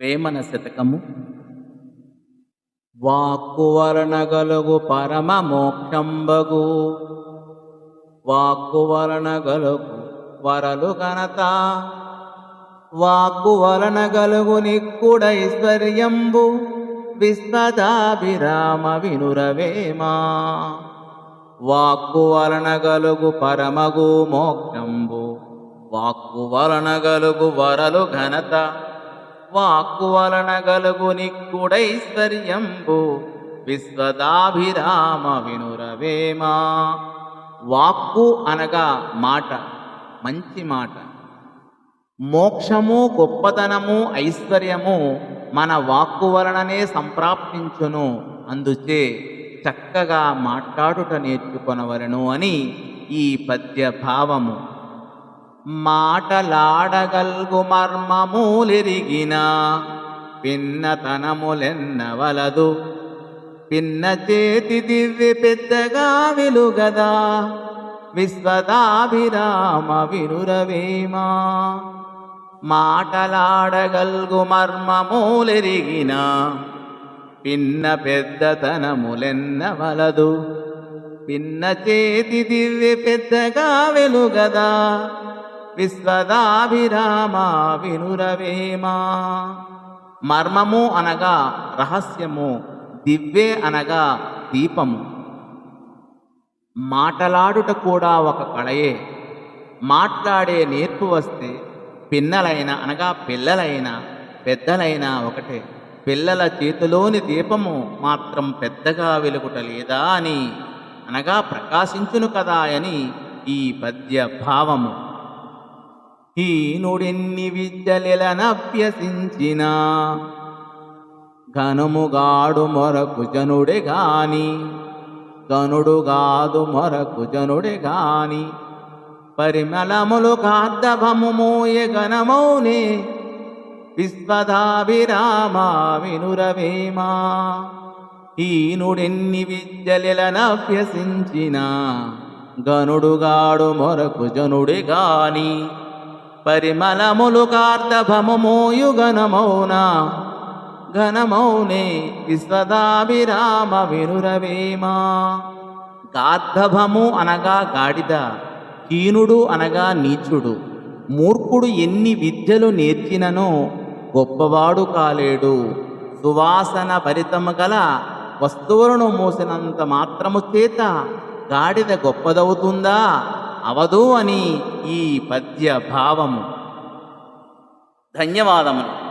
ప్రేమన శతకము. వాక్కు వలనగలుగు పరమ మోక్షంబగు. వాక్కు వలనగలుగు వరలు ఘనత. వాక్కు వలనగలుగు నిక్కుడైశ్వర్యంబు విశ్వదాభిరామ వినురవేమా. వాక్కు వలనగలుగు పరమగు మోక్షంబు. వాక్కు వలనగలుగు వరలు ఘనత. వాక్కు గలుగు నిక్కుడైశ్వర్యంబు విశ్వదాభిరామ వినురవేమా. వాక్కు అనగా మాట మంచి మాట. మోక్షము గొప్పతనము ఐశ్వర్యము మన వాక్కు వలననే సంప్రాప్తించును. అందుచే చక్కగా మాట్లాడుట నేర్చుకొనవలను అని ఈ పద్య భావము మాటలాడగల్గు మర్మమూలెరిగిన పిన్నతనములెన్నవలదు. పిన్న చేతి దివ్య పెద్దగా విలుగదా. విశ్వదాభిరామ వినురవేమా. మాటలాడగల్గు మర్మమూలెరిగిన పిన్న పెద్దతనములెన్నవలదు. పిన్న చేతి దివ్య పెద్దగా వెలుగదా. విశ్వదాభిరామ వినురవేమా మర్మము అనగా రహస్యము దివ్వే అనగా దీపము. మాటలాడుట కూడా ఒక కళయే. మాట్లాడే నేర్పు వస్తే పిన్నలైన అనగా పిల్లలైన పెద్దలైన ఒకటే. పిల్లల చేతిలోని దీపము మాత్రం పెద్దగా వెలుగుట లేదా అని అనగా ప్రకాశించును కదా అని ఈ పద్య భావము హీనుడెన్ని విద్యలెలనభ్యసించిన ఘనముగాడు మొరకు జనుడే గాని గనుడుగాదు మొరకు జనుడే గాని పరిమళములు కార్దభము మోయ ఘనమౌనే విశ్వధాభిరామా వినురవేమా. హీనుడెన్ని విద్యలెలనభ్యసించిన గనుడుగాడు మొరకు జనుడే గాని పరిమళములు కార్దభము మోయు ఘనమౌనే. విశ్వదాభిరామ వినురవేమా. గార్ధభము అనగా గాడిద హీనుడు అనగా నీచుడు. మూర్ఖుడు ఎన్ని విద్యలు నేర్చిననో గొప్పవాడు కాలేడు. సువాసన భరితము గల వస్తువులను మోసినంత మాత్రము చేత గాడిద గొప్పదవుతుందా? అవదు అని ఈ పద్య భావము ధన్యవాదములు.